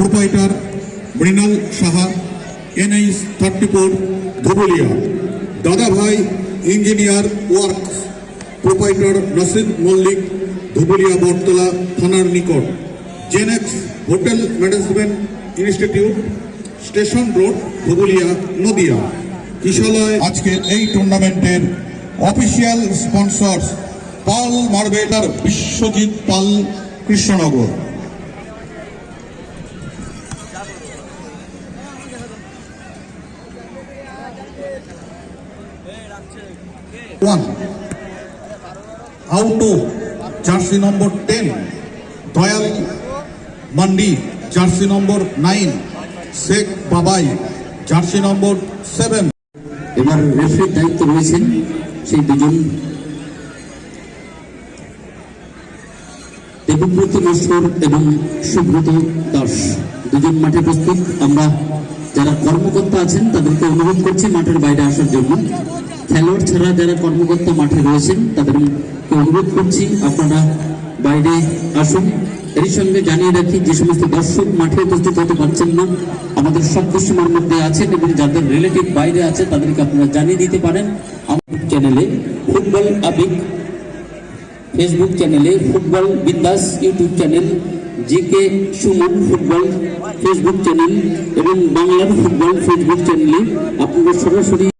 Proprietor Mrinal Saha NH thirty four Dhubulia Dadabhai engineer work, proprietor Nasir Mallick, Dhubulia Battala থানার নিকট। Genex hotel management institute, station road, Dhubulia, Nadia. Kishalay আজকের এই টুর্নামেন্টের official sponsor Pal মার্বেটার Biswajit Pal Krishnanagar. One আউটো jersey number ten Dayal Mandi jersey number nine Sheikh Babai jersey number seven এবার রেফারির দায়িত্ব রয়েছেন, সেই দুজন। দেবব্রত নস্কর এবং সুব্রত দাস। দুজন মাঠে প্রস্তুত। আমরা যারা কর্মকর্তা আছেন, তাদেরকে অনুরোধ করছি মাঠের বাইরে আসার জন্য। খেলোয়াড় ছাড়া যারা কর্মকর্তা মাঠে রয়েছেন, তাদেরকে অনুরোধ করছি আপনারা বাইরে আসুন। এর সঙ্গে জানিয়ে রাখি, যে সমস্ত দর্শক মাঠে উপস্থিত হতে পারছেন না, আমাদের শব্দ সীমার মধ্যে আছেন এবং যাদের রিলেটিভ বাইরে আছে, তাদেরকে আপনারা জানিয়ে দিতে পারেন। আমাদের চ্যানেলে ফুটবল আবেগ ফেসবুক চ্যানেলে football Bindaas YouTube channel GK Suman football Facebook channel এবং বাংলার ফুটবল ফেসবুক চ্যানেলে আপনারা সরাসরি